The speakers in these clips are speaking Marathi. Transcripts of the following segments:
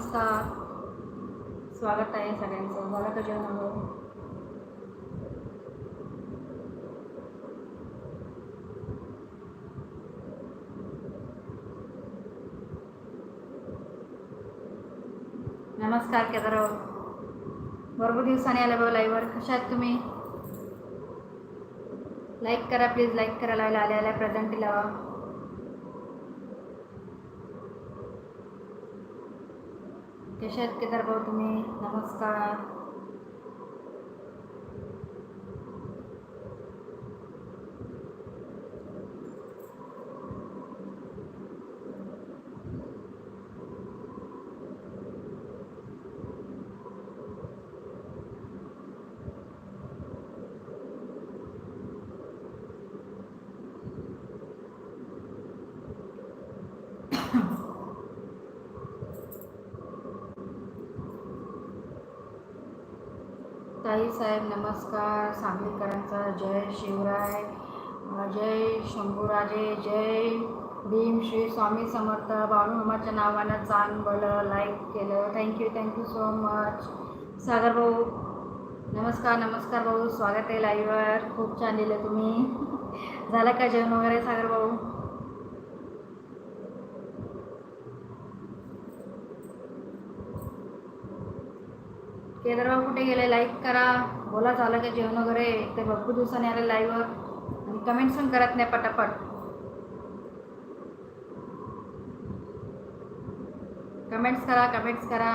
नमस्कार स्वागत आहे सगळ्यांचं. झालं का जेवण नमस्कार केदारराव. भरपूर दिवसाने आल्या बघा लाईव्हवर कशा आहेत तुम्ही? लाईक करा प्लीज लाईक करायला आल्या आल्या प्रेझेंटी लावा कशा केदार भाऊ तुम्ही नमस्कार. ताई साहेब नमस्कार. सांगलीकरांचा जय शिवराय. जय शंभूराजे जय भीम श्री स्वामी समर्थ. बाळूमामाच्या नावानं चांग बलं लाईक केलं. Thank you thank you so much Sagar भाऊ नमस्कार नमस्कार भाऊ. स्वागत आहे लाईव्हवर खूप छान लिहिलं तुम्ही. झालं का जेवण वगैरे सागर भाऊ? केदारबाब कुठे गेले? लाईक करा. बोला झालं का जेवण वगैरे? ते भरपूर दिवसांनी आले लाईव्हवर आणि कमेंट्स पण करत नाही पटापट. कमेंट्स करा कमेंट्स करा.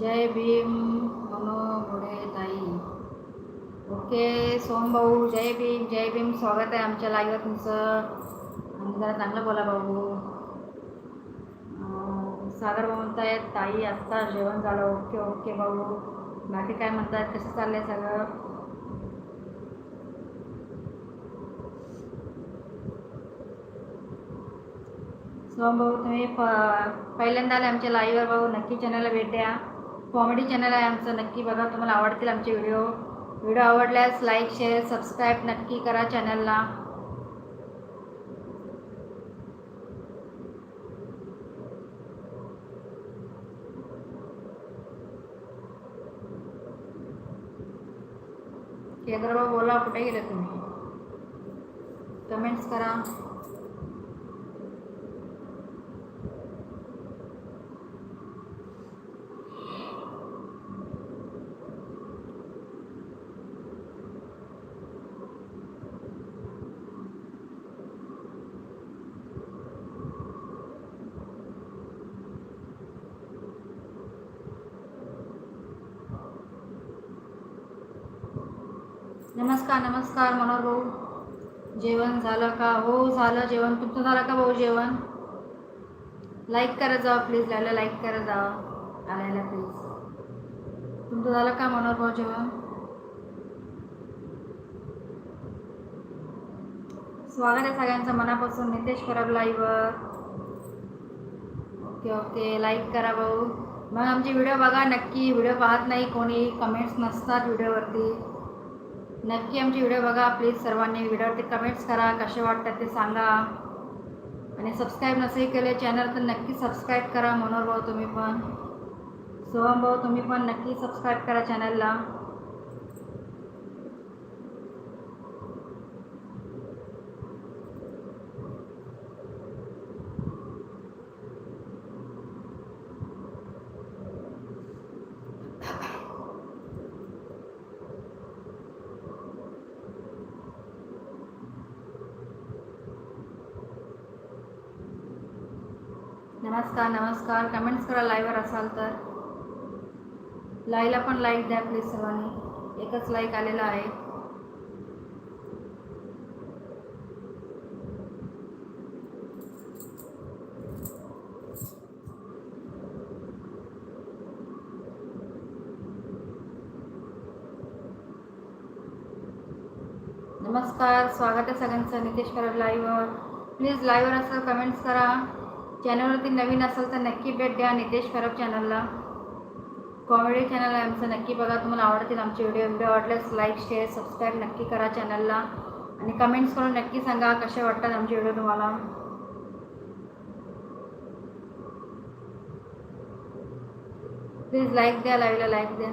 जय भीम. मनो घोडे ताई. ओके सोम भाऊ. जय भीम जय भीम. स्वागत आहे आमच्या लाईव्हवर तुमचं. आणि जरा चांगलं बोला भाऊ. सागर भाऊ म्हणतायत ताई आत्ता जेवण झालं ओके ओके भाऊ. बाकी काय म्हणतायत कसं चाललंय सगळं? सोम भाऊ तुम्ही प पहिल्यांदा आले आमच्या लाईव्हवर भाऊ. नक्की चॅनलला भेट द्या. कॉमेडी चॅनल आहे आमचं. नक्की बघा तुम्हाला आवडतील आमचे व्हिडिओ व्हिडिओ आवडल्यास लाईक शेअर सबस्क्राईब नक्की करा चॅनलला केंद्रभाऊ बोला कुठे गेले तुम्ही? कमेंट्स करा. नमस्कार मनोहर भाऊ. जेवण झालं का? हो झालं जेवण. तुमचं झालं का भाऊ जेवण? लाईक करत जावा प्लीज लायला लाईक करत जावा आल्याला प्लीज तुमचं झालं का मनोहर भाऊ जेवण? स्वागत आहे सगळ्यांचं मनापासून. नितेश परब लाईव्हवर ओके ओके लाईक करा भाऊ. मग आमची व्हिडिओ बघा नक्की. व्हिडिओ पाहत नाही कोणी. कमेंट्स नसतात व्हिडिओवरती नक्की आमचे व्हिडिओ बघा प्लीज सर्वांनी व्हिडिओवरती कमेंट्स करा कसे वाटतात ते सांगा. आणि सबस्क्राईब नसेल केले चॅनल तर नक्की सबस्क्राईब करा मनोहर भाऊ तुम्ही पण. सोहम भाऊ तुम्ही पण नक्की सबस्क्राईब करा चॅनलला नमस्कार नमस्कार. कमेंट्स करा लाईव्हवर असाल तर. लाईला पण लाईक द्या प्लीज सर्वांनी. एकच लाईक आलेला आहे. नमस्कार. स्वागत आहे सगळ्यांचं. नितेश करा लाईव्हवर प्लीज लाईव्हवर असं कमेंट्स करा. चॅनलवरती नवीन असेल तर नक्की भेट द्या नितेश परब चॅनलला. कॉमेडी चॅनल आहे आमचं नक्की बघा. तुम्हाला आवडतील आमचे व्हिडिओ. व्हिडिओ आवडल्यास लाईक शेअर सबस्क्राईब नक्की करा चॅनलला. आणि कमेंट्स करून नक्की सांगा कसे वाटतात आमचे व्हिडिओ तुम्हाला. प्लीज लाईक द्या लाईव्हला लाईक द्या.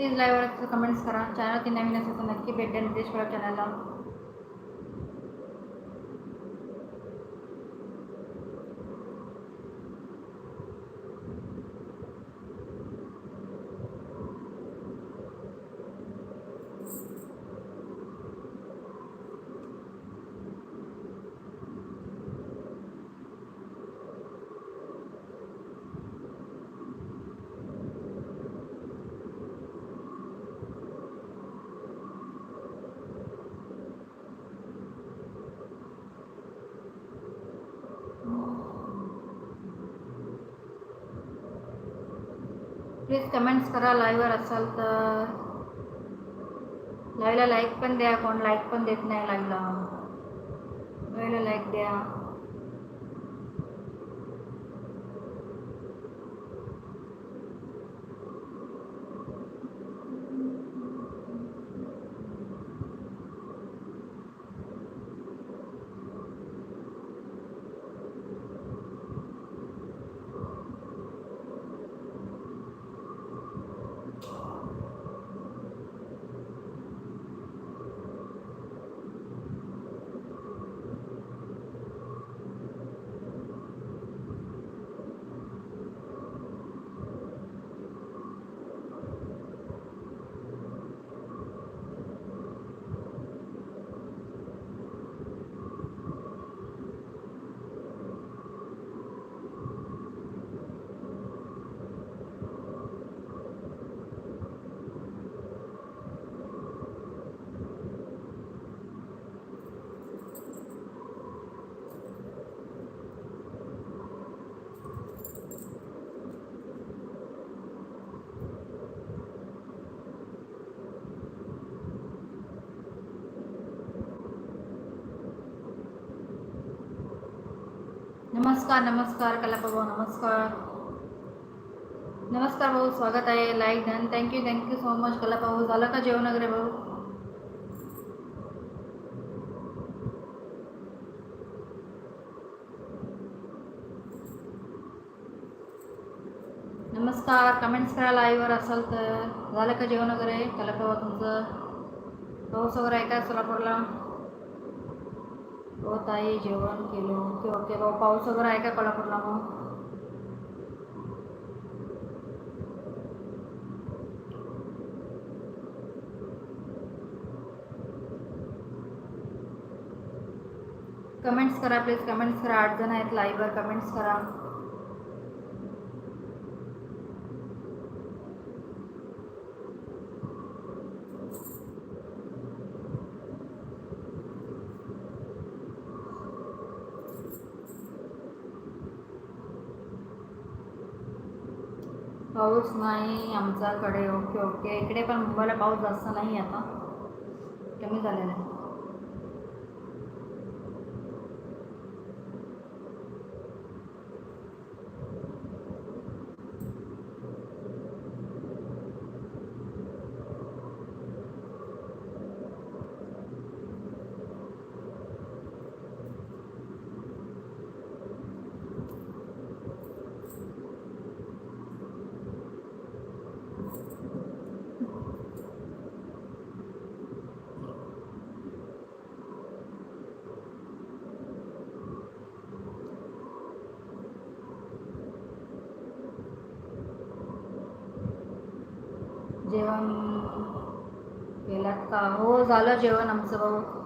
प्लीज लाईव्ह कमेंट्स करा. चॅनल नवीन असेल तर नक्की भेट द्या. नितेश परब चॅनलला. प्लीज कमेंट्स करा लाईव्हवर असाल तर. लाईव्हला लाईक पण द्या कोण लाईक पण देत नाही लाईव्हला लाईव्हला लाईक द्या. नमस्कार नमस्कार कलापा भाऊ नमस्कार. नमस्कार भाऊ स्वागत आहे लाईक धन thank you thank you so much Kalappa भाऊ झालं का जेवण वगैरे भाऊ? नमस्कार. कमेंट्स करा लाईव्हवर असाल तर. झालं का जेवण वगैरे? कलापा भाऊ तुमचं? पाऊस वगैरे आहे का सोलापूरला? हो ताई जेवण केलं. ओके ओके भाऊ पाऊस वगैरे आहे का कोल्हापूरला मग? कमेंट्स करा प्लीज कमेंट्स करा. आठ जण आहेत लाईव्हवर कमेंट्स करा. पाऊस नाही आमच्याकडे ओके ओके. इकडे पण मुंबईला पाऊस जास्त नाही आता. कमी झालेला आहे. जेवण केलात का? हो झालं जेवण आमचं भाऊ.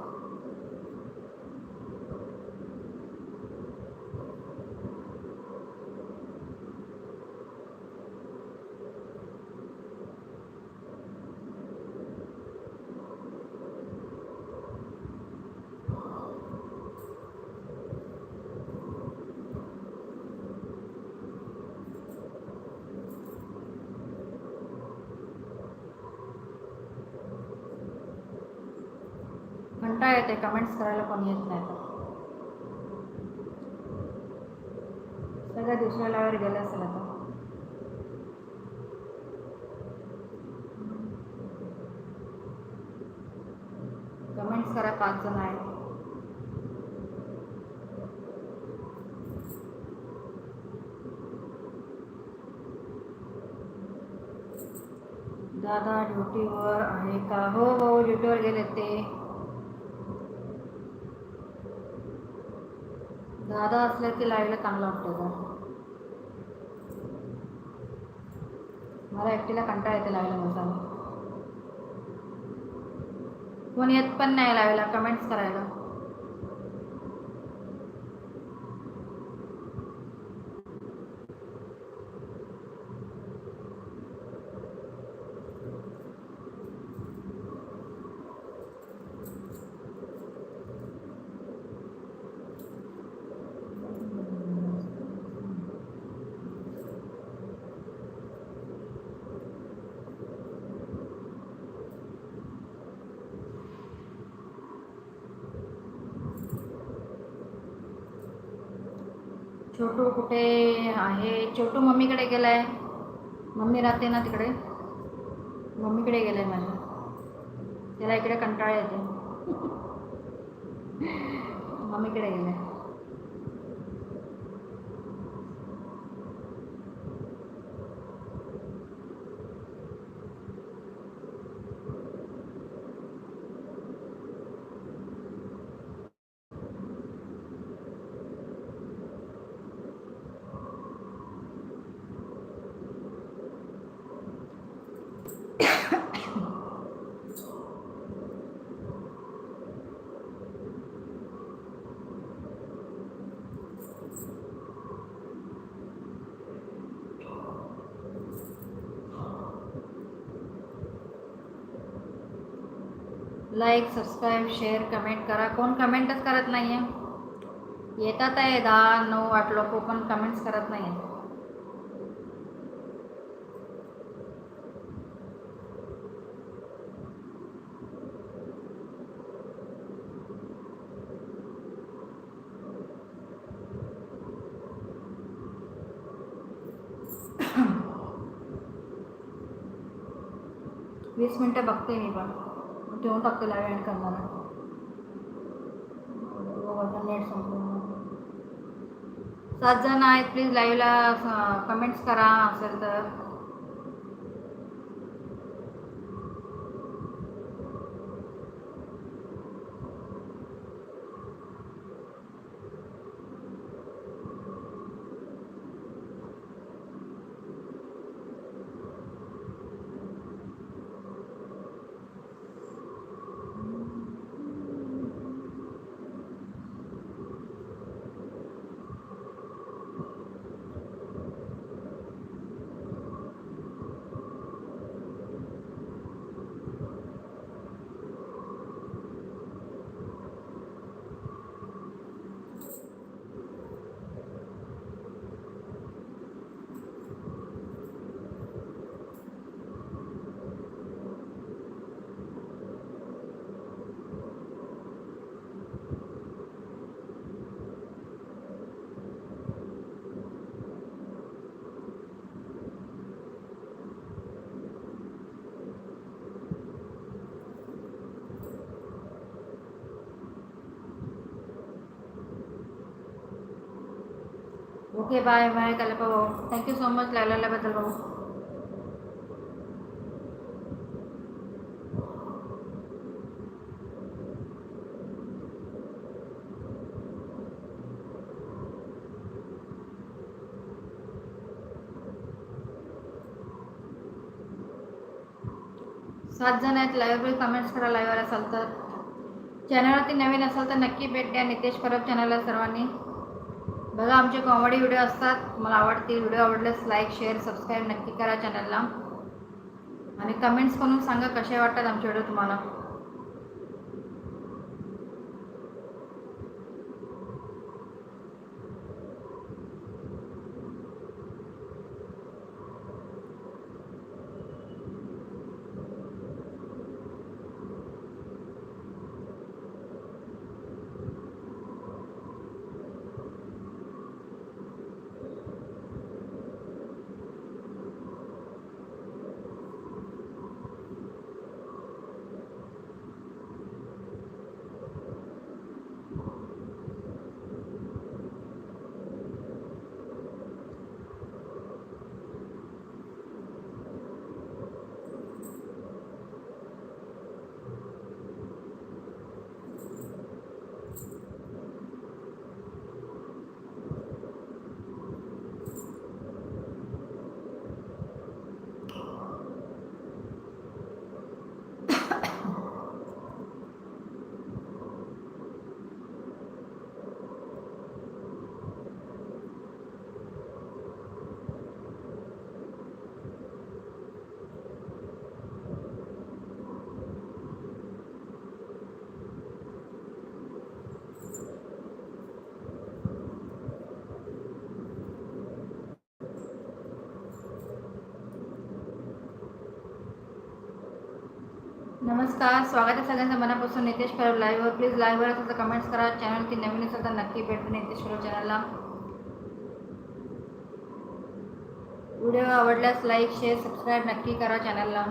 कंटाळा येते कमेंट्स करायला कोणी येत नाही तर. सगळ्या दुसऱ्या लावर गेलं असेल आता. कमेंट्स करा पाच जण आहे दादा ड्युटीवर आहे का हो हो ड्युटीवर गेले ते. दादा असले की लाईव्हला चांगलं वाटतं का मला एकटीला कंटाळा येते लावायला बसायला कोण येत पण नाही लावायला कमेंट्स करायला. छोटू कुठे आहे? छोटू मम्मीकडे गेलाय. मम्मी राहते ना तिकडे. मम्मीकडे गेलाय माझ्या. त्याला इकडे कंटाळा येते मम्मीकडे गेलाय. लाईक सबस्क्राईब शेअर कमेंट करा. कोण कमेंटच करत नाही आहे येतात आहे दहा नऊ आठ लोक पण कमेंट्स करत नाही आहे वीस मिनटं बघते मी पण. ठेवून टाकतो लाईव्ह करणार नेट सात जण आहेत प्लीज लाईव्हला कमेंट्स करा असेल तर. ओके बाय बाय कल्पा भाऊ. थँक्यू सो मच लावल्याबद्दल भाऊ. सात जण आहेत लाईव्ह कमेंट्स करा लाईव्हवर असाल तर. चॅनलवरती नवीन असाल तर नक्की भेट द्या नितेश परब चॅनलला सर्वांनी. बघा आमचे कॉमेडी व्हिडिओ असतात. मला आवडतील. व्हिडिओ आवडल्यास लाईक शेअर सबस्क्राईब नक्की करा चॅनलला आणि कमेंट्स करून सांगा कसे वाटतात आमचे व्हिडिओ तुम्हाला. नमस्कार स्वागत आहे सगळ्यांचं. मनापासून नितेश परब लाईव्हवर प्लीज लाईव्हवर असं कमेंट्स करा. चॅनलची नवीन असेल तर नक्की भेट नितेश करू चॅनलला व्हिडिओ आवडल्यास लाईक शेअर सबस्क्राईब नक्की करा चॅनलला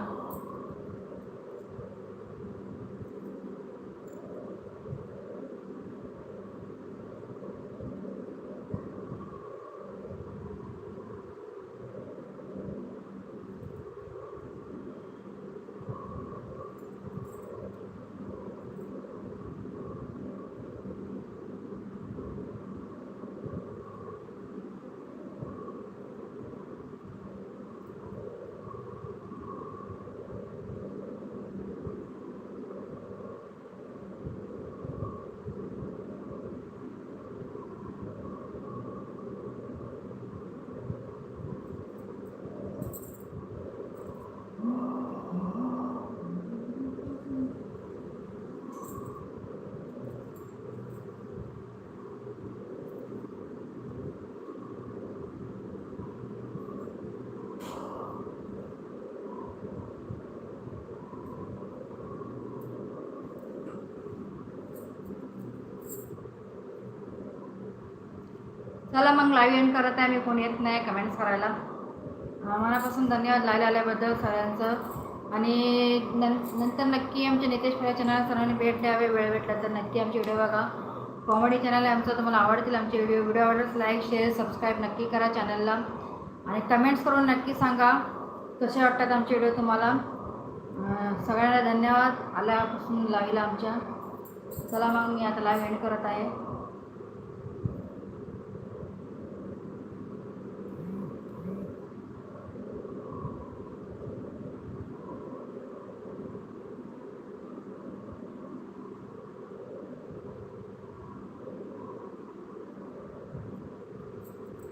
चला मग लाईव्ह एंड करत आहे मी कोण येत नाही कमेंट्स करायला. मनापासून धन्यवाद लाईव्ह आल्याबद्दल सगळ्यांचं. आणि नं नंतर नक्की आमच्या नितेश फळ्या चॅनल सर्वांनी भेट द्यावे वेळ भेटला तर नक्की आमचे व्हिडिओ बघा. कॉमेडी चॅनल आहे आमचं तुम्हाला आवडतील आमचे व्हिडिओ व्हिडिओ आवडल्यास लाईक शेअर सबस्क्राईब नक्की करा चॅनलला आणि कमेंट्स करून नक्की सांगा कसे वाटतात आमचे व्हिडिओ तुम्हाला. सगळ्यांना धन्यवाद. आल्यापासून लावीला आमच्या. चला मग मी आता लाईव्ह एंड करत आहे.